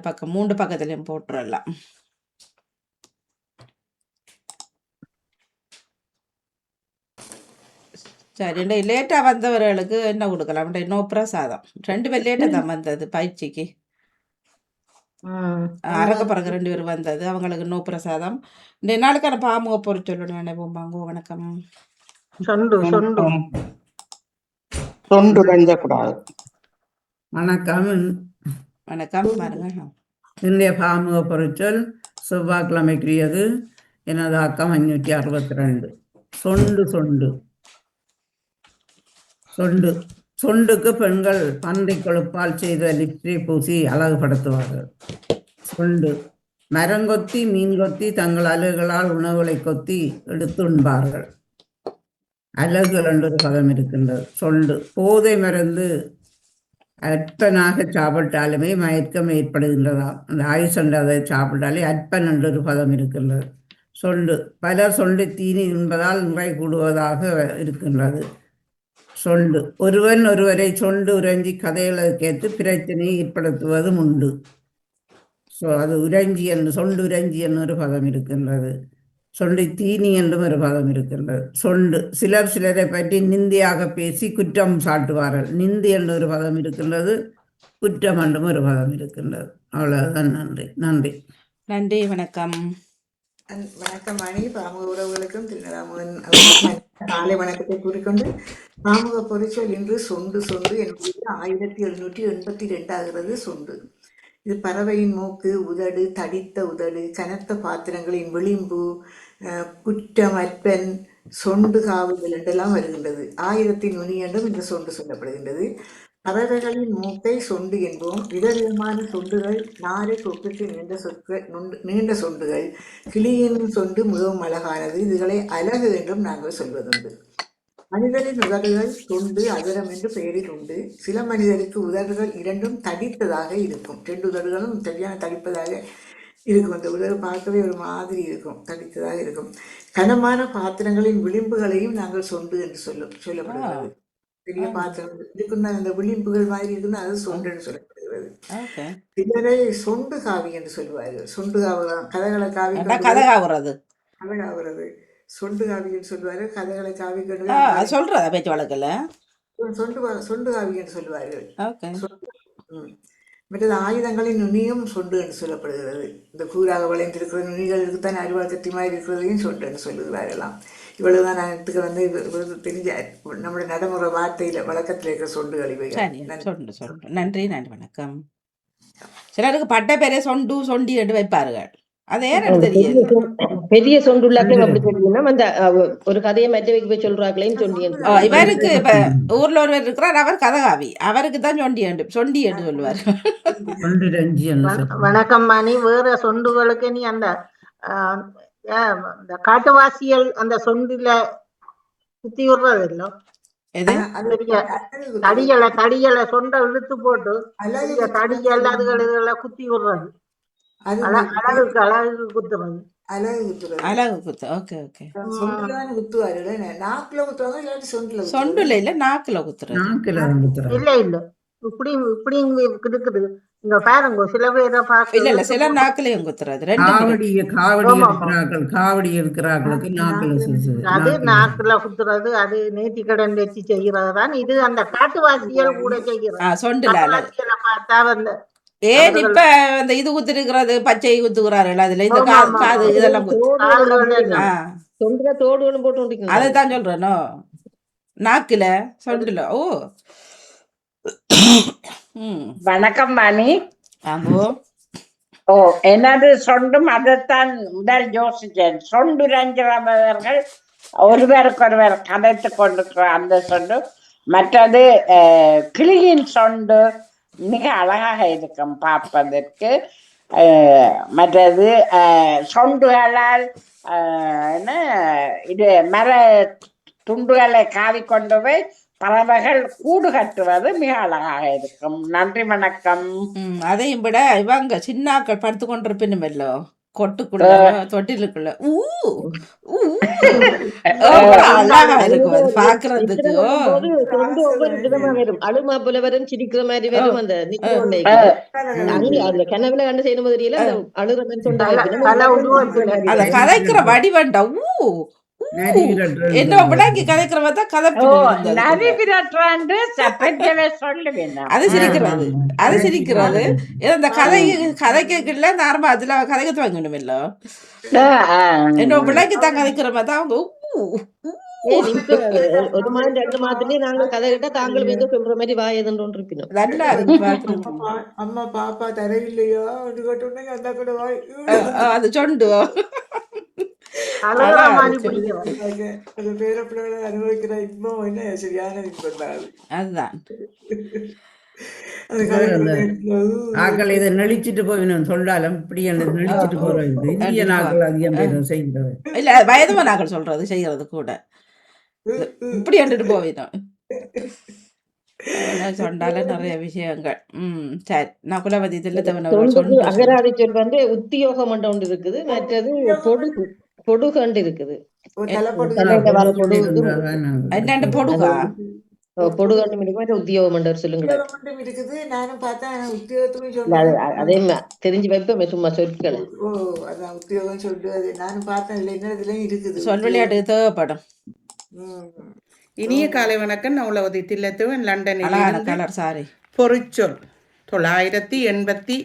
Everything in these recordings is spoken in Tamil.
பக்கம் மூன்று பக்கத்துலயும் போட்டுறலாம். சரி லேட்டா வந்தவர்களுக்கு என்ன கொடுக்கலாம்? இன்னும் பிரசாதம். ரெண்டு பேர் லேட்டா தான் வந்தது பயிற்சிக்கு. ம். அரக்க பறக்க ரெண்டு பேர் வந்தது. அவங்களுக்கு நோ பிரசாதம். இந்த நாளுக்கான பாமுக பொருள் சொல்லணும். நினைப்போம் பாங்கோ வணக்கம். சொண்டு வணக்கம். வணக்கம் பாருங்க. இந்திய பாமுக பொருட்கள் செவ்வாய்க்கிழமைக்குரியது. எனது அக்கம் அஞ்சூற்றி அறுபத்தி ரெண்டு சொண்டு சொண்டு. சொண்டு. சொண்டுக்கு பெண்கள் பன்றி கொழுப்பால் செய்த லிப்ஸ்டிக் பூசி அழகுபடுத்துவார்கள். சொண்டு. மரங்கொத்தி மீன் கொத்தி தங்கள் அலகுகளால் உணவுகளை கொத்தி எடுத்து உண்பார்கள். அலகுகள் என்று பதம் இருக்கின்றது. சொண்டு. போதை மருந்து அற்பனாக சாப்பிட்டாலுமே மயக்கம் ஏற்படுகின்றதாம். அந்த ஆயுசண்டு அதை சாப்பிட்டாலே அற்பன் என்ற ஒரு பதம் இருக்கின்றது. சொண்டு பலர் சொண்டு தீனி என்பதால் நிறை கூடுவதாக இருக்கின்றது. சொண்டு ஒருவன் ஒருவரை சொண்டு உறைஞ்சி கதைகளை கேட்டு பிரச்சனையை ஏற்படுத்துவதும் உண்டு. ஸோ அது உறைஞ்சி என்று சொண்டு உறைஞ்சி என்று ஒரு பதம் இருக்கின்றது. சொண்டு தீனி என்றும் ஒரு பதம் இருக்கின்றது. சொண்டு சிலர் சிலரை பற்றி நிந்தியாக பேசி குற்றம் சாட்டுவார்கள். நிந்தி என்ற ஒரு பதம் இருக்கின்றது குற்றம் என்றும் ஒரு பதம் இருக்கின்றது. அவ்வளவுதான். நன்றி. நன்றி. நன்றி வணக்கம். வணக்கம் மணி பாமுக உறவுகளுக்கும் திருநராமன் காலை வணக்கத்தை கூறிக்கொண்டு பாமுக பொறிச்சொல் இன்று சொண்டு சொண்டு என்பது ஆயிரத்தி எழுநூற்றி எண்பத்தி ரெண்டாகிறது சொண்டு. இது பறவையின் மூக்கு உதடு தடித்த உதடு கனத்த பாத்திரங்களின் விளிம்பு அஹ், குற்றம் அற்பன் சொண்டு காவுதல் என்றெல்லாம் வருகின்றது. ஆயிரத்தி நுனி என்றும் இந்த சொண்டு சொல்லப்படுகின்றது. பறவைகளின் மூக்கை சொண்டு என்போம். விதவிதமான சொண்டுகள் நாரை கொக்குக்கு நீண்ட சொற்கள் நீண்ட சொண்டுகள் கிளியின் சொண்டு மிகவும் அழகானது. இதுகளை அழகு என்றும் நாங்கள் சொல்வதுண்டு. மனிதரின் உதடுகள் தொண்டு அதரம் என்று பெயரில் உண்டு. சில மனிதருக்கு உதடுகள் இரண்டும் தடித்ததாக இருக்கும். ரெண்டு உதடுகளும் சரியான தடிப்பதாக இருக்கும். அந்த உதடு பார்க்கவே ஒரு மாதிரி இருக்கும். தடித்ததாக இருக்கும். கனமான பாத்திரங்களின் விளிம்புகளையும் நாங்கள் சொண்டு என்று சொல்லும் சொல்லப்படுகிறது. பெரிய பாத்திரம் இருக்கும் தான் அந்த விளிம்புகள் மாதிரி இருக்குன்னா அது சொண்டு என்று சொல்லப்படுகிறது. சிலரை சொண்டு காவி என்று சொல்வார்கள். சொண்டு காவு தான் கதைகளை காவி என்ன கதை காவுறது. கதை காவுறது. சொண்டு காவி என்று சொல்வார்கள். கதைகளை காவி கண்டு சொல்றதா பேச்சு வழக்கில் சொண்டு சொண்டு காவி என்று சொல்வார்கள். ஓகே. ம். மற்றது ஆயுதங்களின் நுனியும் சொண்டு என்று சொல்லப்படுகிறது. இந்த கூறாக வளைந்திருக்கிற நுனிகள் இருக்குத்தான் அருவாள் கத்தி மாதிரி இருக்கிறதையும் சொண்டு என்று சொல்லுகிறார்களாம் இவ்வளவுதான் நான் எடுத்துக்க வந்து தெரிஞ்ச நம்முடைய நடைமுறை வார்த்தையில வழக்கத்தில் இருக்கிற சொண்டுகள் இவை சொண்டு சொண்டு நன்றி. நன்றி வணக்கம். சிலருக்கு பட்ட பேரே சொண்டு சொண்டி என்று வைப்பார்கள். பெரிய சொண்டுள்ளாக்களும் அப்படி சொல்லினா அந்த ஒரு கதையை மற்றவைக்கு போய் சொல்றாங்களேன்னு சொல்லி இவருக்கு இப்ப ஊர்ல ஒருவர் இருக்கிறார் அவர் கதகாவி. அவருக்கு தான் சொண்டி என்று சொண்டி என்று சொல்லுவார். வணக்கம். மணி. வேற சொண்டுகளுக்கு நீ அந்த ஆஹ், ஏன் இந்த காட்டுவாசிகள் அந்த சொண்டுல குத்தி விடுறது இல்ல? தடிகளை தடிகளை சொண்டை இழுத்து போட்டு தடிகள் அதுகள் இதுகளை குத்தி விடுறது. அழகுக்கு அழகுக்கு குத்துறது. அழகு குத்துறது. அழகு குத்து ஓகே ஓகே. நாக்குல குத்துவாங்க இல்லாட்டி சொண்டுல இல்ல நாக்குல குத்துறது. நாக்கில் குத்துறாங்க இல்ல இல்ல. இப்படி இப்படி இருக்குது இங்க பாருங்க சில பேரை இல்ல இல்ல பார்க்க சில நாக்குலயும் குத்துறது. ரெண்டு காவடி காவடி. இருக்கிறார்கள் காவடி இருக்கிறார்களுக்கு நாக்கில் அது நாக்குல. குத்துறது அது நேத்தி கடன் வச்சு செய்யறது தான் இது அந்த காட்டுவாசிகள் கூட செய்யறது சொண்டுல பார்த்தா வந்து ஏன் இப்ப அந்த இது குத்துருக்கிறது பச்சை குத்துக்கிறார்கள் அதுல இந்த. காது இதெல்லாம் தோடுகளும் போட்டு அதைத்தான் சொல்றேனோ? நாக்குல சொண்டுல ஓ. வணக்கம் மணி. ஓ எனது சொண்டும் அதைத்தான் முதல் யோசிச்சேன் சொண்டு ரஞ்சவர்கள் ஒருவருக்கொருவர் கதைத்து கொண்டிருக்கிற அந்த சொண்டு. மற்றது கிளியின் சொண்டு மிக அழகாக இருக்கும் பார்ப்பதற்கு. மற்றது சொண்டுகளால் என்ன இது மர துண்டுகளை காவி கொண்டு போய் பறவைகள் கூடு கட்டுவது மிக அழகாக இருக்கும். நன்றி வணக்கம். அதையும் விட இவங்க சின்னாக்கள் படுத்து கொண்டிருப்பினுமல்லோ கொட்டுக்குள்ள தொட்டிலுக்குள்ள. ஊ அழகா இருக்கும் அது பாக்குறதுக்கு. அழுமா போல வரும் சிரிக்கிற மாதிரி வரும் அந்த அந்த கனவுல கண்டு செய்யணும் தெரியல மாதிரி வடிவண்டா ஊ. என்ன விடாக்கி கதைக்கிற மாதிரி தான் கதை விரட்டுறான்னு சப்பஞ்சவே சொல்லுவேன் நான். அது சிரிக்கிறது. அது சிரிக்கிறது. ஏதோ இந்த கதை கதைக்கல நார்மலா அதுல கதைக்க துவங்கணும் இல்ல ஆ, ஆ. என்ன விடாக்கி தான் கதைக்கிற மாதிரி தான் அவங்க ஒரு- மாதம் ரெண்டு மாதத்துலயே நாங்க கதை கேட்டா தாங்களும் ஏதோ சொல்ற மாதிரி வாய் எதுன்னு இருப்பினோம் நல்லா அம்மா பாப்பா தரவில்லையா அது சொண்டு அனுபவிக்கிற இன்பம் என்ன? சரியான இன்பம் தான் அது. அதுதான். ஆக்கள் இதை நெளிச்சிட்டு போயினும் சொல்லாலும் இப்படி என்ன நெளிச்சிட்டு போறது இந்திய நாட்கள் அதிகம் பேரும் செய்கிறது இல்ல வயது நாங்கள் சொல்றது செய்யறது கூட. இப்படி வந்துட்டு போவிடும் சொன்னால நிறைய விஷயங்கள். உம் சரி. நான் குலபதி தில்லத்தவன் அகராதி சொல். வந்து உத்தியோகம் ஒன்று இருக்குது. மற்றது பொடுகு பொடுகண்டு இருக்குது ஒரு தலைப்பட்டு தலையில வர பொடுகு என்னண்டு பொடுகா? பொடுகண்டு இருக்கு மற்ற உத்தியோகம் ஒன்று சொல்லுங்க. அது- தெரிஞ்சு வைப்போமே சும்மா சொற்களை ஓ அதான் உத்தியோகம் சொல்லிட்டு அது நானும் பார்த்தேன் இல்லை என்ன இருக்குது. சொல் விளையாட்டுக்கு தேவைப்படும். இனிய காலை வணக்கம். நான் உலகதி தில்லத்துவன் லண்டனில் சாரி பொறிச்சொல் தொள்ளாயிரத்தி எண்பத்தி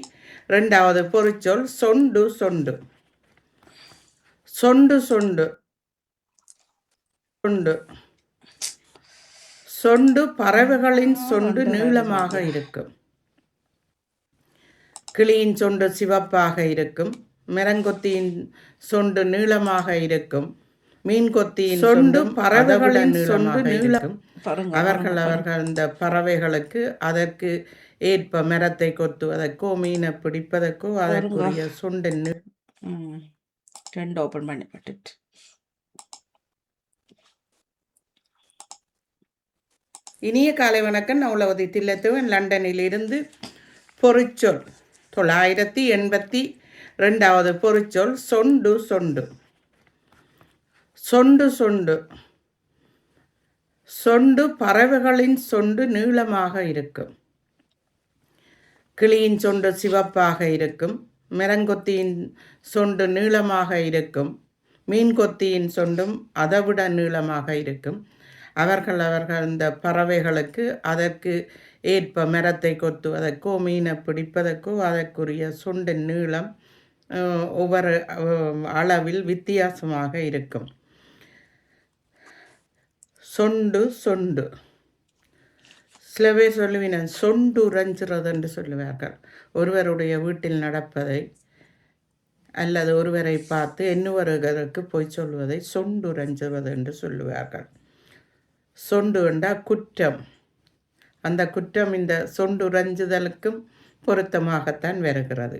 ரெண்டாவது பொறிச்சொல் சொண்டு சொண்டு. சொண்டு சொண்டு. சொண்டு. சொண்டு பறவைகளின் சொண்டு நீளமாக இருக்கும். கிளியின் சொண்டு சிவப்பாக இருக்கும். மிரங்கொத்தியின் சொண்டு நீளமாக இருக்கும். மீன்கொத்தியின் சொண்டு பறவைகளின் சொண்டு நீளம் அவர்கள் அவர்கள் இந்த பறவைகளுக்கு அதற்கு ஏற்ப மரத்தை கொத்துவதற்கோ மீனை பிடிப்பதற்கோ அதற்குரிய ம். ரெண்டு ஓப்பன் பண்ணி பட்டுட்டு. இனிய காலை வணக்கம். நான் தில்லத்துவன். லண்டனில் இருந்து பொறிச்சொல் தொள்ளாயிரத்தி எண்பத்தி ரெண்டாவது பொறிச்சொல் சொண்டு சொண்டு. சொண்டு சொண்டு. சொண்டு பறவைகளின் சொண்டு நீளமாக இருக்கும். கிளியின் சொண்டு சிவப்பாக இருக்கும். மிரங்கொத்தியின் சொண்டு நீளமாக இருக்கும். மீன்கொத்தியின் சொண்டும் அதைவிட நீளமாக இருக்கும். அவர்கள் அவர்கள் இந்த பறவைகளுக்கு அதற்கு ஏற்ப மரத்தை கொத்துவதற்கோ மீனை பிடிப்பதற்கோ அதற்குரிய சுண்டின் நீளம் ஒவ்வொரு அளவில் வித்தியாசமாக இருக்கும். சொண்டு சொண்டு. சிலவே பேர் சொல்லுவின சொண்டு உறைஞ்சுறது என்று சொல்லுவார்கள். ஒருவருடைய வீட்டில் நடப்பதை அல்லது ஒருவரை பார்த்து இன்னொருவருக்கு போய் சொல்வதை சொண்டுரஞ்சுவது என்று சொல்லுவார்கள். சொண்டு என்றால் குற்றம். அந்த குற்றம் இந்த சொண்டுரஞ்சுதலுக்கும் பொருத்தமாகத்தான் வருகிறது.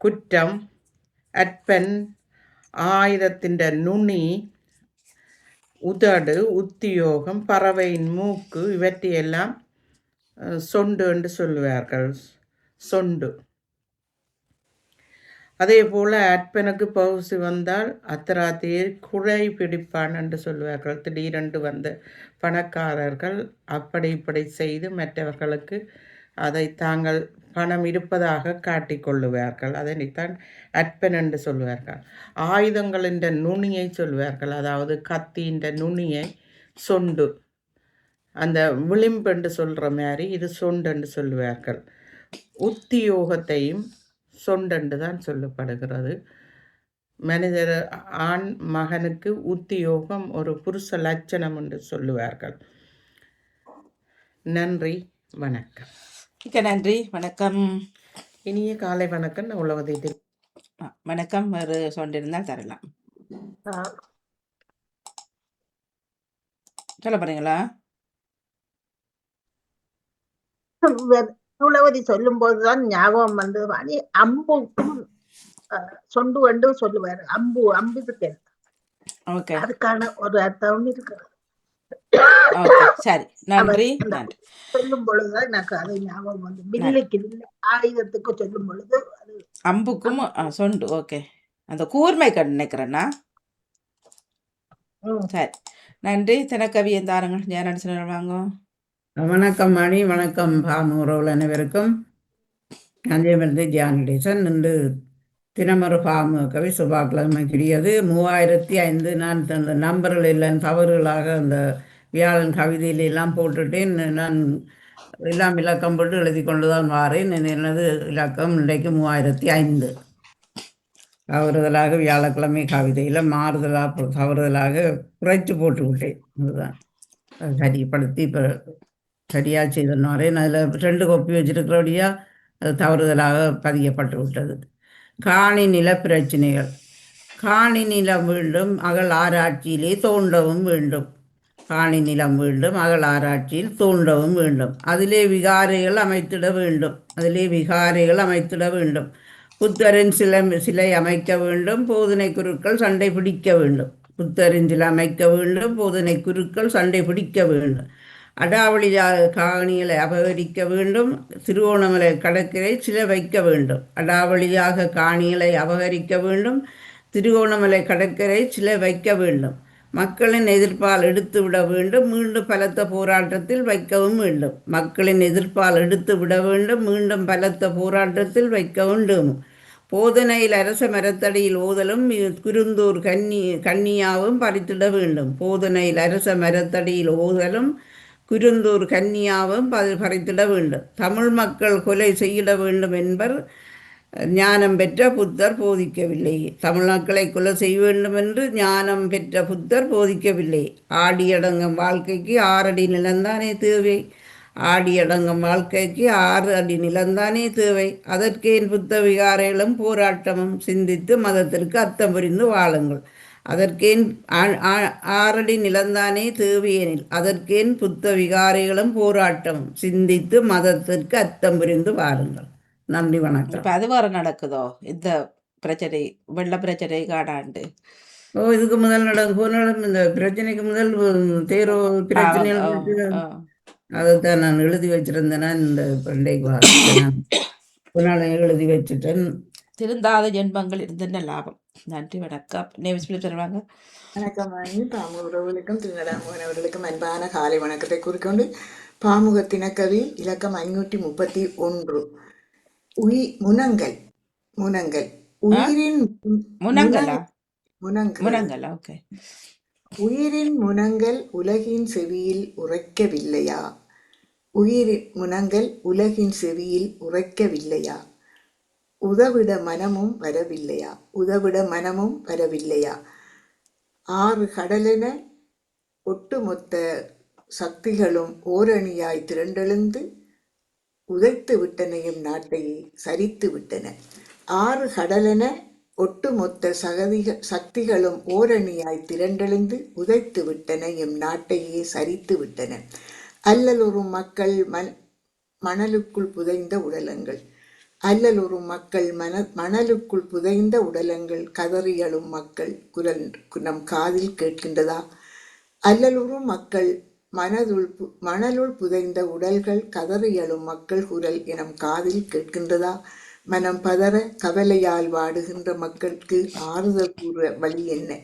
குற்றம் அற்பன் ஆயுதத்தின் நுனி உதடு உத்தியோகம் பறவையின் மூக்கு இவற்றையெல்லாம் சொண்டு என்று சொல்லுவார்கள். சொண்டு. அதே போல் அற்பனுக்கு பவுசு வந்தால் அத்தராத்தியை குறை பிடிப்பான் என்று சொல்லுவார்கள். திடீரென்று வந்த பணக்காரர்கள் அப்படி இப்படி செய்து மற்றவர்களுக்கு அதை தாங்கள் பணம் இருப்பதாக காட்டிக்கொள்ளுவார்கள் அதனைத்தான் அற்பன் என்று சொல்லுவார்கள். ஆயுதங்களின் நுனியை சொல்வார்கள் அதாவது கத்தியின் நுனியை சொண்டு. அந்த விளிம்பென்று சொல்கிற மாதிரி இது சொண்டு என்று சொல்லுவார்கள். உத்தியோகத்தையும் சொண்டென்று தான் சொல்லப்படுகிறது. மனிதர் ஆண் மகனுக்கு உத்தியோகம் ஒரு புருஷ லட்சணம் என்று சொல்லுவார்கள். நன்றி வணக்கம். மிக்க நன்றி வணக்கம். இனிய காலை வணக்கம். ஆ, வணக்கம். வேறு சொன்னிருந்தால் தரலாம். சொல்ல போறீங்களா? நூலவதி சொல்லும் போதுதான் ஞாபகம் வந்து வாணி அம்புக்கும் சொண்டு என்று சொல்லுவாரு. அம்பு அம்பு இருக்கு ஓகே. அதுக்கான ஒரு அர்த்தம் இருக்கு ஓகே சரி. நன்றி சொல்லும் பொழுது எனக்கு அது ஞாபகம் வந்து வில்லுக்கு வில்லு ஆயுதத்துக்கு சொல்லும் பொழுது அது அம்புக்கும் சொண்டு ஓகே. அந்த கூர்மை கண் நினைக்கிறேன்னா? சரி. நன்றி. தினக்கவி தாருங்கள் ஞான வாங்க. வணக்கம் மணி வணக்கம் பாமூரவுள் அனைவருக்கும். நந்தியமிருந்து ஜானடேசன் இன்று தினமரு பாமு கவி சுபாக்கிழமைக்குரியது. மூவாயிரத்தி ஐந்து நான் அந்த நம்பர்கள் இல்லைன்னு தவறுகளாக அந்த வியாழன் கவிதையில எல்லாம் போட்டுட்டேன். நான் எல்லாம் இலக்கம் போட்டு எழுதி கொண்டு தான் வாரேன் எனது இலக்கம் இன்றைக்கு மூவாயிரத்தி ஐந்து. தவறுதலாக வியாழக்கிழமை கவிதையில் மாறுதலாக தவறுதலாக குறைச்சி போட்டு விட்டேன் அதுதான் சரிப்படுத்தி இப்போ சரியாக செய்தனாரேன் அதில் ரெண்டு கோப்பி வச்சிருக்கிறபடியா அது தவறுதலாக பதியப்பட்டு விட்டது. காணி நில பிரச்சனைகள். காணி நிலம் வேண்டும் அகல் ஆராய்ச்சியிலே தோண்டவும் வேண்டும் காணி நிலம் வேண்டும் அகல் ஆராய்ச்சியில் தோண்டவும் வேண்டும் அதிலே விகாரைகள் அமைத்திட வேண்டும். அதிலே விகாரைகள் அமைத்திட வேண்டும். புத்தரின் சிலை சிலை அமைக்க வேண்டும். போதனை குருக்கள் சண்டை பிடிக்க வேண்டும். புத்தரின் சிலை அமைக்க வேண்டும். போதனை குருக்கள் சண்டை பிடிக்க வேண்டும். அடாவளி காணிகளை அபகரிக்க வேண்டும் திருவோணமலை கடற்கரை சில வைக்க வேண்டும். அடாவளியாக காணிகளை அபகரிக்க வேண்டும் திருவோணமலை கடற்கரை சில வைக்க வேண்டும். மக்களின் எதிர்ப்பால் எடுத்துவிட வேண்டும் மீண்டும் பலத்த போராட்டத்தில் வைக்கவும் வேண்டும். மக்களின் எதிர்ப்பால் எடுத்து விட வேண்டும் மீண்டும் பலத்த போராட்டத்தில் வைக்க வேண்டும். போதனையில் அரச மரத்தடியில் ஓதலும் குருந்தூர் கன்னி கன்னியாவும் பறித்திட வேண்டும். போதனையில் அரச மரத்தடியில் ஓதலும் குருந்தூர் கன்னியாவும் பறித்திட வேண்டும். தமிழ் மக்கள் கொலை செய்யிட வேண்டும் என்பர் ஞானம் பெற்ற புத்தர் போதிக்கவில்லை. தமிழ் மக்களை கொலை செய்ய வேண்டும் என்று ஞானம் பெற்ற புத்தர் போதிக்கவில்லை. ஆடியடங்கும் வாழ்க்கைக்கு ஆறடி நிலந்தானே தேவை? ஆடியடங்கும் வாழ்க்கைக்கு ஆறு அடி நிலந்தானே தேவை? அதற்கேன் புத்த விகாரைகளும் போராட்டமும் சிந்தித்து மதத்திற்கு அர்த்தம் புரிந்து வாழுங்கள். அதற்கேன் ஆறடி நிலம்தானே தேவையெனில். அதற்கேன் புத்த விகாரைகளும் போராட்டமும் சிந்தித்து மதத்திற்கு அர்த்தம் புரிந்து வாழுங்கள் நன்றி வணக்கம். இப்ப அது வேற நடக்குதோ? இந்த பிரச்சனை வெள்ள பிரச்சனை காடாண்டு ஓ இதுக்கு முதல் போன இந்த பிரச்சனைக்கு முதல் தேரோ பிரச்சனைகள். ஆ. அதைத்தான் நான் எழுதி வச்சிருந்தேன்னா இந்த பண்டைக்கு எழுதி வச்சுட்டேன். திருந்தாத ஜென்மங்கள் இருந்தன லாபம். நன்றி வணக்கம். நேம் ஸ்பிலிப் சொல்லுவாங்க. வணக்கம் வாணி பாமுக உறவுகளுக்கும் திருநடாமோகன் அவர்களுக்கும் அன்பான காலை வணக்கத்தை கூறிக்கொண்டு பாமுக தினக்கவி இலக்கம் ஐநூற்றி முப்பத்தி ஒன்று. உயி முனங்கல் முனங்கல். உயிரின் மு- முனங்கலா? முனங்கல். முனங்கலா ஓகே. உயிரின் முனங்கல் உலகின் செவியில் உரைக்கவில்லையா? உயிரின் முனங்கல் உலகின் செவியில் உரைக்கவில்லையா? உதவிட மனமும் வரவில்லையா? உதவிட மனமும் வரவில்லையா? ஆறு கடலென ஒட்டுமொத்த சக்திகளும் ஓரணியாய் திரண்டெழுந்து உதைத்து விட்டனையும் நாட்டையே சரித்து விட்டன. ஆறு கடலென ஒட்டுமொத்த சகதிக சக்திகளும் ஓரணியாய் திரண்டெழுந்து உதைத்து விட்டன எம் நாட்டையே சரித்து விட்டன. அல்லலுறும் மக்கள் மண் மணலுக்குள் புதைந்த உடலங்கள். அல்லலுறும் மக்கள் மன மணலுக்குள் புதைந்த உடலங்கள் கதறியழும் மக்கள் குரல் நம் காதில் கேட்கின்றதா? அல்லலுறும் மக்கள் மனதுள் பு- மணலுள் புதைந்த உடல்கள் கதறியழும் மக்கள் குரல் எனம் காதில் கேட்கின்றதா? மனம் பதற கவலையால் வாடுகின்ற மக்களுக்கு ஆறுதல் கூற வழி என்ன?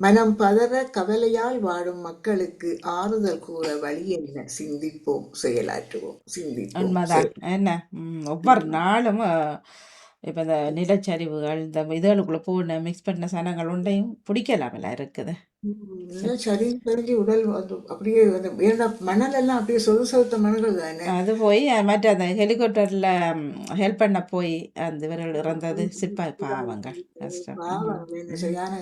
மனம் பதற கவலையால் வாடும் மக்களுக்கு ஆறுதல் கூற வழி என்ன? சிந்திப்போம் செயலாற்றுவோம் சிந்திப்போம் உண்மைதான். என்ன? ஒவ்வொரு நாளும் இப்ப இந்த நிலச்சரிவுகள் இந்த இதுகளுக்குள்ள போன மிக்ஸ் பண்ண சனங்கள் ஒன்றையும் பிடிக்கலாமல இருக்குது. உம் சரி தெரிஞ்சு உடல் அது அப்படியே அந்த ஏன்னா மணல் எல்லாம் அப்படியே சொது சொதுத்த மணல்கள் தானே? அது போய் மற்ற அந்த ஹெலிகாப்டர்ல ஹெல்ப் பண்ண போய் அந்த இவர்கள் இறந்தது. சிப்பாய் பாவங்கள். கஷ்டம். சரியான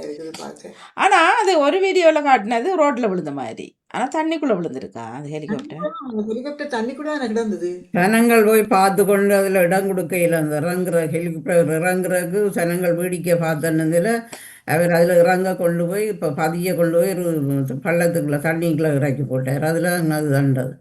இருக்குது பார்த்தேன் ஆனா அது ஒரு வீடியோல காட்டினது ரோட்ல விழுந்த மாதிரி. ஆனா தண்ணிக்குள்ள விழுந்திருக்கா அந்த ஹெலிகாப்டர்? அந்த ஹெலிகாப்டர் தண்ணி கூட கிடந்தது. ஜனங்கள் போய் பார்த்து கொண்டு அதில் இடம் கொடுக்கையில் அந்த இறங்குற ஹெலிகாப்டர் இறங்குறதுக்கு ஜனங்கள் வேடிக்கை பார்த்தனதில் அவர் அதில் இறங்க கொண்டு போய் இப்போ பதிய கொண்டு போய் ஒரு பள்ளத்துக்குள்ள தண்ணிக்குள்ள இறக்கி போட்டார். அதில் அது தண்டது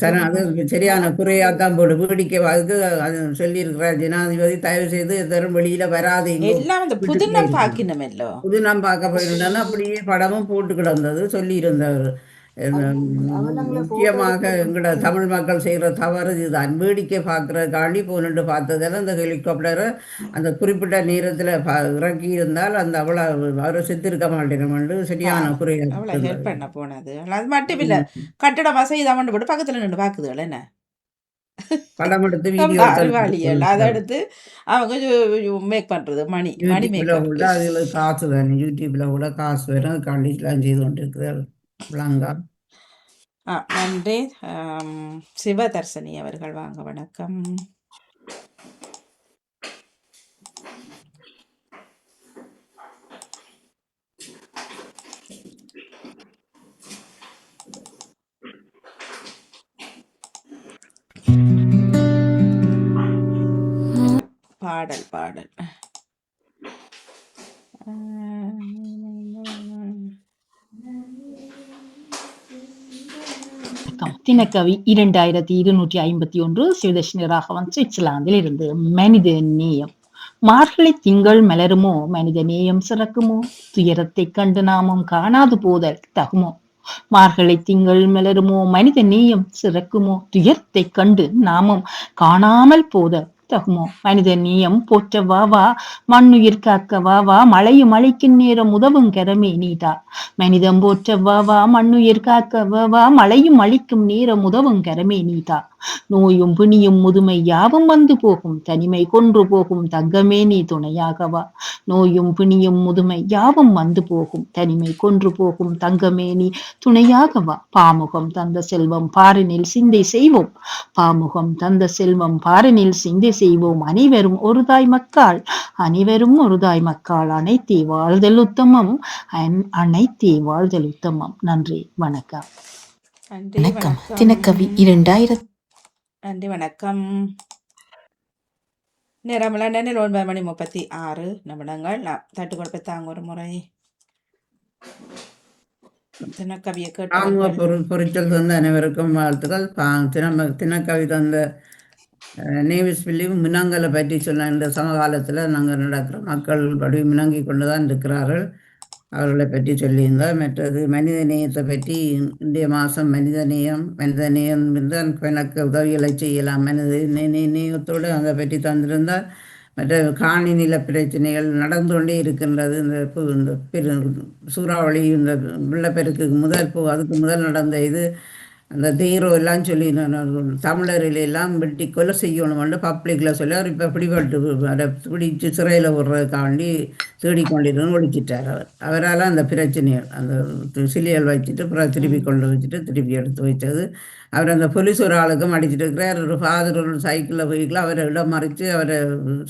சன அது சரியான குறையாக தான் போட்டு வேடிக்கை அதுக்கு அது சொல்லியிருக்கிறார் ஜனாதிபதி தயவு செய்து தரும் வெளியில் வராதீங்க புதினம் இருக்கணும் பாக்கினமெல்லோ புது நான் பார்க்க போயிருந்தேன்னா அப்படியே படமும் போட்டு கிடந்தது சொல்லியிருந்தவர். முக்கியமாக எங்களோட தமிழ் மக்கள் செய்கிற தவறு இதுதான். வேடிக்கை பார்க்குறதுக்காண்டி போனுண்டு பார்த்ததில் அந்த ஹெலிகாப்டரை அந்த குறிப்பிட்ட நேரத்தில் இறக்கி இருந்தால் அந்த அவ்வளோ அவரை செத்திருக்க மாட்டேனோம்னு சரியான குறை ஹெல்ப் பண்ண போனது. அது மட்டும் இல்லை கட்டடம் வசதி தான் போட்டு பக்கத்தில் நின்று பார்க்குதுகள் என்ன? படம் எடுத்து வீடியோ அதை எடுத்து அவங்க மேக் பண்ணுறது மணி மணி யூடியூப்ல கூட அதுல காசு தானே யூடியூப்ல கூட காசு வரும் அதுக்காண்டி எல்லாம் செய்து கொண்டு இருக்கிறார் விளங்கா நன்றி. சிவதர்சனி சிவதர்ஷினி அவர்கள் வாங்க வணக்கம். பாடல் பாடல். வணக்கம். தினக்கவி இரண்டாயிரத்தி இருநூற்றி ஐம்பத்தி ஒன்று சிவதர்ஷினி ராகவன் சுவிட்சர்லாந்தில் இருந்து மனித நேயம். மார்கழி திங்கள் மலருமோ? மனித நேயம் சிறக்குமோ? துயரத்தை கண்டு நாமும் காணாது போதல் தகுமோ? மார்கழி திங்கள் மலருமோ? மனித நேயம் சிறக்குமோ? துயரத்தை கண்டு நாமும் காணாமல் போதல் தகுமோ? மனித நீயம் போற்ற வா வா மண்ணுயிர் காக்க வா வா மழையும் மழைக்கும் நேரம் உதவும் கரமே நீதா. மனிதம் போற்ற வா வா மண்ணுயிர் காக்க வா வா மழையும் அழிக்கும் நேரம் உதவும் கரமே நீதா. நோயும் பிணியும் முதுமை யாவும் வந்து போகும். தனிமை கொன்று போகும். தங்கமே நீ துணையாக வா நோயும் பிணியும் முதுமை யாவும் வந்து போகும். தனிமை கொன்று போகும். தங்கமே நீ துணையாக வா பாமுகம் தந்த செல்வம் பாரினில் சிந்தை செய்வோம். பாமுகம் தந்த செல்வம் பாரினில் சிந்தை செய்வோம். அனைவரும் ஒரு தாய் மக்கள். அனைவரும் ஒரு தாய் மக்கள். அனைத்தே வாழ்தல் உத்தமம். அன்- அனைத்தே வாழ்தல் உத்தமம். நன்றி. வணக்கம். நன்றி வணக்கம். வணக்கம் தினக்கவி இரண்டாயிரத்தி நன்றி வணக்கம். நேரம் லண்டனில் ஒன்பது மணி முப்பத்தி ஆறு நிமிடங்கள். தட்டு கொடுப்ப தாங்க ஒரு முறை. தினக்கவியை கேட்டவர்கள் பொருள் பொறிச்சல் தந்த அனைவருக்கும் வாழ்த்துக்கள். பா- தினம தினக்கவி தந்த நேவிஸ் பில்லியும் மினங்களை பற்றி சொன்ன இந்த சமகாலத்தில் நாங்கள் நடக்கிற மக்கள் படி மினங்கி கொண்டு தான் இருக்கிறார்கள். அவர்களை பற்றி சொல்லியிருந்தார் மற்றது மனித நேயத்தை பற்றி இன்றைய மாதம் மனித நேயம் மனித நேயம் தான் எனக்கு உதவிகளை செய்யலாம். மனித நேயத்தோடு அதை பற்றி தந்திருந்தார் மற்ற காணி நில பிரச்சனைகள் நடந்து கொண்டே இருக்கின்றது. இந்த பு- இந்த பெரு சூறாவளி இந்த வெள்ளப்பெருக்கு முதல் போ அதுக்கு முதல் நடந்த இது அந்த தீரோ எல்லாம் சொல்லி நான் தமிழரில் எல்லாம் வெட்டி கொலை செய்யணும்னு பப்ளிக்கில் சொல்லி அவர் இப்போ பிடிபட்டு அதை பிடிச்சு சிறையில் விடுறதுக்காண்டி தேடிக்கொண்டிருந்து ஒழிச்சிட்டார் அவர். அவரால் அந்த பிரச்சனையை அந்த சிலியல் வச்சுட்டு அப்புறம் திருப்பி கொண்டு வச்சுட்டு திருப்பி எடுத்து வச்சது அவர் அந்த போலீஸ் ஒரு ஆளுக்கும் அடிச்சிட்டு இருக்கிறார். ஒரு ஃபாதர் ஒரு சைக்கிளில் போய்க்கலாம் அவரை இடம் மறித்து அவரை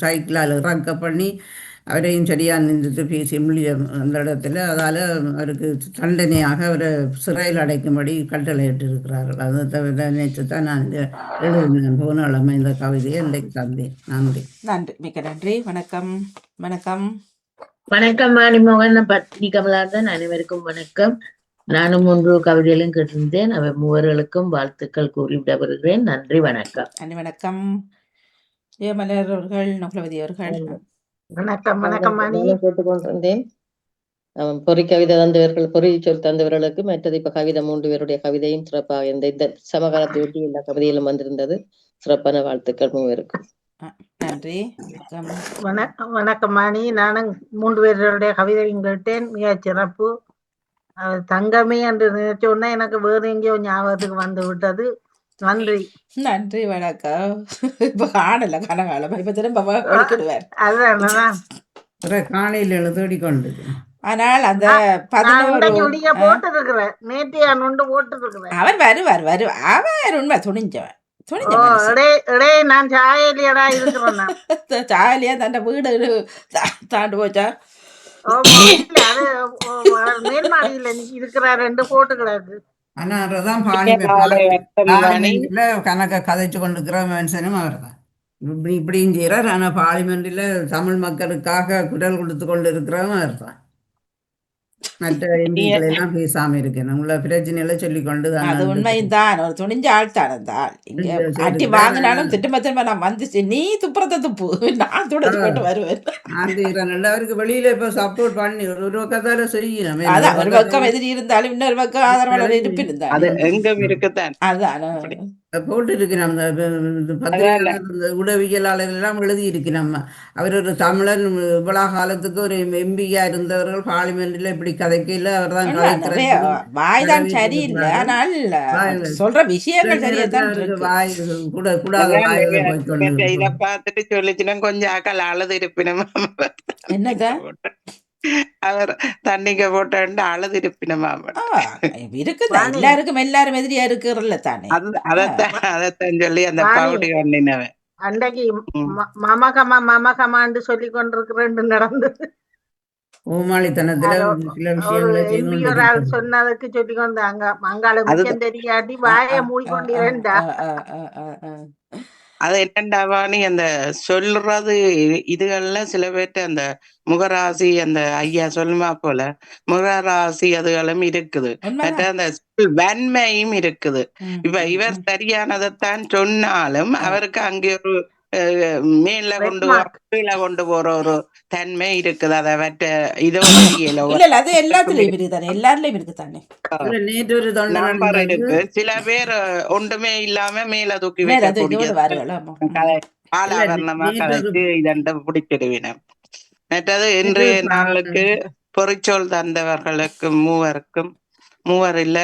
சைக்கிளால் இறக்க பண்ணி அவரையும் சரியாக நின்றுட்டு பேசி முடிய அந்த இடத்துல அதால் அவருக்கு தண்டனையாக அவரை சிறையில் அடைக்கும்படி கட்டளையிட்டு இருக்கிறார்கள் அதை தவிர நேற்று தான் நான் இந்த எழுதினேன் இந்த கவிதையை இன்றைக்கு தந்தேன். நன்றி. நன்றி. மிக்க நன்றி. வணக்கம். வணக்கம். வணக்கம் மாணிமோகன் பத்னி கமலாதன் அனைவருக்கும் வணக்கம். நானும் மூன்று கவிதைகளும் கேட்டிருந்தேன். அவை மூவர்களுக்கும் வாழ்த்துக்கள் கூறி விடப்படுகிறேன் நன்றி வணக்கம். நன்றி வணக்கம். ஜெயமலர் அவர்கள் நகுலவதி அவர்கள். வணக்கம் வணக்கம் கேட்டுக்கொண்டிருந்தேன். பொறி கவிதை தந்தவர்கள் பொறி சொல் தந்தவர்களுக்கு மற்றது இப்ப கவிதை மூன்று பேருடைய கவிதையும் சிறப்பாக இந்த இந்த சமகாலத்தை ஒட்டி எல்லா கவிதையிலும் வந்திருந்தது. சிறப்பான வாழ்த்துக்கள் மூவருக்கும். நன்றி. வணக்கம். வணக்கம் வணக்கம் மணி. நானும் மூன்று பேருடைய கவிதையும் கேட்டேன். மிக சிறப்பு. தங்கமே என்று நினைச்ச உடனே எனக்கு வேறு எங்கேயோ ஞாபகத்துக்கு வந்து விட்டது. நன்றி. நன்றி வணக்கம். இப்ப காணல கனகாலம். இப்ப திரும்ப படிக்கிடுவார் அதுதான் காலையில் தேடிக்கொண்டு ஆனால் அந்த பதினோரு அவர் வருவார் வருவார். அவர் உண்மை துணிஞ்சவன். துணிஞ்ச ஓ மனுஷன் இடே இடே நான் சாயலியடா இருக்கிறேன் நான் ஜாலியா தன் வீடு தா- தாண்டு போச்சா ஓ, இல்ல அது ஓ, அவர் மேல் மாடியில இருக்கிற ரெண்டு போட்டு கிடக்கு ஆனால் தான் பார்லிமெண்ட்ல கணக்க கதைச்சு கொண்டிருக்கிற மனுஷனும் அவர் தான் இப்படி இப்படியும் செய்கிறார் ஆனால் பார்லிமெண்ட்டில் தமிழ் மக்களுக்காக குரல் கொடுத்து கொண்டு இருக்கிறவன் அவர் தான் மற்ற எம்பிக்கள் எல்லாம் பேசாம இருக்கணும் உள்ள பிரச்சனைகளை சொல்லிக்கொண்டு தான் அது உண்மைதான் ஒரு துணிஞ்ச ஆள் தான் அந்த ஆள் இங்க சரி, சரி. அடி வாங்கினாலும் திரும்ப திரும்ப நான் வந்துச்சு நீ துப்புறத்தை துப்பு நான் துடைச்சு போட்டு வருவேன் அவருக்கு வெளியில இப்ப சப்போர்ட் பண்ணி ஒரு பக்கத்தால செய்யணும் அதான் ஒரு பக்கம் எதிரி இருந்தாலும் இன்னொரு பக்கம் ஆதரவாளர் இருப்பின் அது எங்கும் இருக்குத்தான் அதான் அப்படி. போட்டு இருக்கிறோம் அந்த பத்திரிகையாளர் இந்த உடவியலாளர் எல்லாம் எழுதி இருக்கிறோம் அவர் ஒரு தமிழன் இவ்வளவு காலத்துக்கு ஒரு எம்பியா இருந்தவர்கள் பார்லிமெண்ட்ல இப்படி கதைக்கையில் அவர் தான் நிறைய வாய் தான் சரியில்லை. ஆனால் சொல்ற விஷயங்கள் இருக்கு. வாய் கூட கூடாத பார்த்துட்டு சொல்லிச்சுன்னா கொஞ்சம் ஆக்கள் அழுது இருப்பினம். என்னக்கா அவர் தண்ணிக்க போட்டு அழுது இருப்பினமா ஆ, இருக்குதா? எல்லாருக்கும் எல்லாரும் எதிரியா இருக்கிறல்ல தானே? அது அதத்தான் அதத்தான் சொல்லி அந்த. பவுடி பண்ணினவன் அன்றைக்கு மமகமா மமகமான்னு சொல்லி கொண்டிருக்கிறேன் கொண்டிருக்கிறது. சொன்னதுக்கு சொல்லி கொண்டு அங்க அங்கால அது- மிச்சம் தெரியாட்டி வாய ஆ. அது என்னண்டா வாணி அந்த சொல்றது இது- இதுகள்ல சில பேர்ட்ட அந்த முகராசி அந்த ஐயா சொல்லுமா போல முகராசி அதுகளும் இருக்குது அந்த வன்மையும் இருக்குது இப்ப இவர். சரியானதைத்தான் சொன்னாலும். அவருக்கு அங்கே ஒரு மேல கொண்டு கீழே கொண்டு போற ஒரு தன்மை இருக்குது. அதை மற்ற இதோ இல்ல இல்ல அது எல்லாத்துலயும் இருக்கு தானே எல்லாருலயும் இருக்கு தானே இல்ல, நேற்று ஒரு தொண்டை நம்பர் நடந்தது. இருக்கு சில பேர் ஒன்றுமே இல்லாம மேல தூக்கி ஒரு- கதைச்சு இதண்ட பிடிச்சிடுவினம் மற்றது இன்றைய நாளுக்கு பொறிச்சொல் தந்தவர்களுக்கு மூவருக்கும் மூவரில்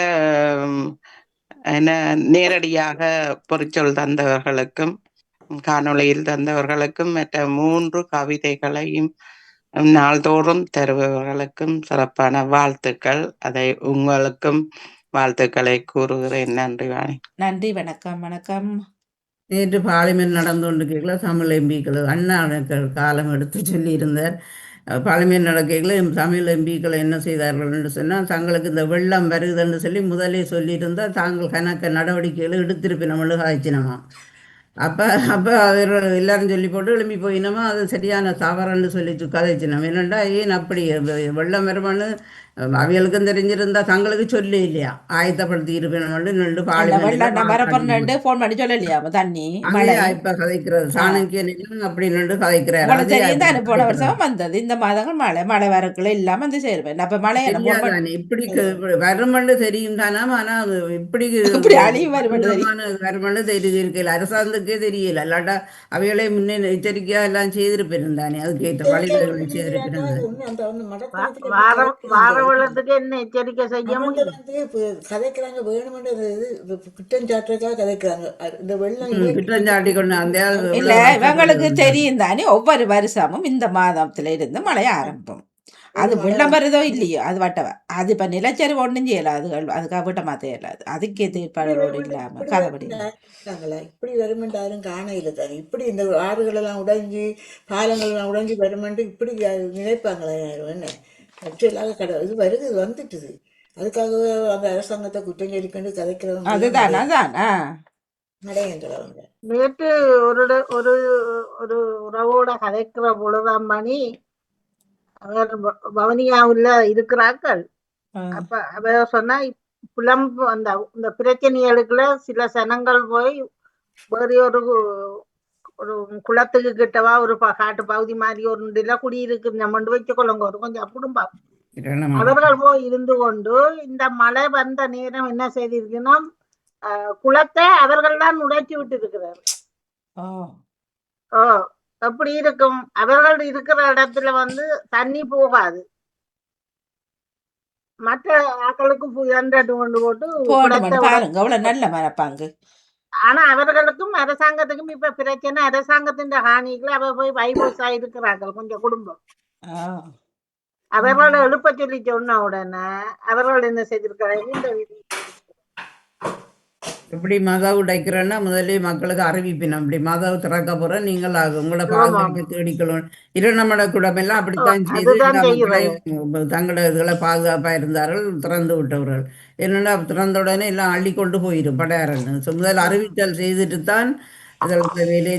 என்ன நேரடியாக பொறிச்சொல் தந்தவர்களுக்கும் காணொளியில் தந்தவர்களுக்கும் மற்ற மூன்று கவிதைகளையும் நாள்தோறும் தருபவர்களுக்கும் சிறப்பான வாழ்த்துக்கள். அதை உங்களுக்கும் வாழ்த்துக்களை கூறுகிறேன். நன்றி வாணி. நன்றி வணக்கம் வணக்கம். நேற்று பார்லிமெண்ட் நடந்து கொண்டிருக்கீங்களா தமிழ் எம்பிக்கள் அண்ணா காலம் எடுத்து சொல்லியிருந்தார். பார்லிமெண்ட் நடக்கையில் தமிழ் எம்பிக்கள் என்ன செய்தார்கள் என்று சொன்னால் தங்களுக்கு இந்த வெள்ளம் வருகுதுன்னு சொல்லி முதலே சொல்லியிருந்தால் தாங்கள் கணக்க நடவடிக்கைகளை எடுத்திருப்பினோம் காய்ச்சினமா அப்போ அப்போ அவர் எல்லாரும் சொல்லி போட்டு எழும்பி போயினோமோ அது சரியான தவறுன்னு சொல்லி கதைச்சினோம் என்னண்டா ஏன் அப்படி வெள்ளம் வருமானு அவியலுக்கும் தெரிஞ்சிருந்தா தங்களுக்கு சொல்லி இல்லையா ஆயத்தப்படுத்தி நான் வரப்போறேன்ட்டு போன் பண்ணி சொல்லலையா தண்ணி இப்ப கதைக்கிறது சாணக்கியன் அப்படி நின்று கதைக்கிறார் வந்தது இந்த மாதங்கள் மழை மழை வரக்குள்ள இல்லாம வந்து சேருவேன் அப்ப மழை இப்படி வருமண்டு தெரியும் தானே ஆனா இப்படி வருமண்டு இருக்கல அரசாங்கத்துக்கே தெரியல இல்லாட்டா அவைகளை முன்னே எச்சரிக்கையா எல்லாம் செய்திருப்பேன் தானே அதுக்கேற்ற வழிகளை செய்திருப்பேன் வெள்ளத்துக்கு என்ன எச்சரிக்கை செய்ய வந்து கதைக்கிறாங்க வேணுமென்றது குற்றம் சாட்டுறதுக்காக கதைக்கிறாங்க. இந்த வெள்ளம் குற்றம் சாட்டி கொண்டு அந்த இல்ல இவங்களுக்கு தெரியும் தானே. ஒவ்வொரு வருஷமும் இந்த மாதத்துல இருந்து மழை ஆரம்பம் அது வெள்ளம் வருதோ இல்லையோ அது வட்டவ. அது இப்ப நிலச்சரிவு ஒண்ணும் செய்யல அது அதுக்காக விட்ட மாத்த இயலாது அதுக்கு ஏற்பாடுகளோடு இல்லாம இப்படி கதைப்படி? இப்படி வருமென்று யாரும் காணையில தானே. இப்படி இந்த ஆறுகள் எல்லாம் உடைஞ்சு பாலங்கள் எல்லாம் உடைஞ்சு வருமென்று இப்படி நினைப்பாங்களா யாரும் என்ன? ஆக்சுவலாக கடை இது வருது இது வந்துட்டுது அதுக்காகவே அந்த அரசாங்கத்தை குற்றம் சொல்லிக்கொண்டு கதைக்கிறவங்க அதுதான் அதான். நடையன்றவங்க நேற்று ஒரு ஒரு ஒரு உறவோட கதைக்கிற பொழுதாம் மணி அவர் பவனியாவுல இருக்கிறார்கள். அப்ப அவ சொன்னா புலம்பு அந்த இந்த பிரச்சனைகளுக்குள்ள சில சனங்கள் போய் வேறு ஒரு குளத்துக்கு கிட்டவா ஒரு ப- காட்டு பகுதி மாதிரி ஒரு இதுல குடியிருக்கு. நம்ம வச்சுக்கொள்ளுங்க ஒரு கொஞ்சம் குடும்பம் கிரணமா. அவர்கள் போய் இருந்து கொண்டு இந்த மழை வந்த நேரம் என்ன செய்திருக்குன்னா அஹ், குளத்தை அவர்கள் தான் உடைச்சு விட்டு இருக்கிறார் ஓ அப்படி இருக்கும்? அவர்கள் இருக்கிற இடத்துல வந்து தண்ணி போகாது. மற்ற ஆக்களுக்கு இரண்டு கொண்டு போட்டு நல்ல மனப்பாங்கு ஆனா அவர்களுக்கும் அரசாங்கத்துக்கும் இப்ப பிரச்சனை. அரசாங்கத்தின் ஹானிகளை அவ போய் வைபோஸா இருக்கிறார்கள் கொஞ்சம் குடும்பம். ஆ. அவர்களை எழுப்ப சொல்லி சொன்ன உடனே அவர்கள் என்ன செய்திருக்கிறார்கள்? இந்த இப்படி மதம் உடைக்கிறேன்னா முதல்ல மக்களுக்கு அறிவிப்பினோம். இப்படி மதம் திறக்க போறேன் நீங்கள் அது உங்களோட பாதுகாப்பு தேடிக்கொள்ளும் இரணமட குடமெல்லாம் அப்படித்தான் செய்து தங்களோட இதுகளை பாதுகாப்பா இருந்தார்கள் திறந்து விட்டவர்கள். என்னன்னா திறந்த உடனே எல்லாம் அள்ளி கொண்டு போயிடும் படையாரன்னு முதல் அறிவித்தல் செய்துட்டு தான் அதற்கு வேலையை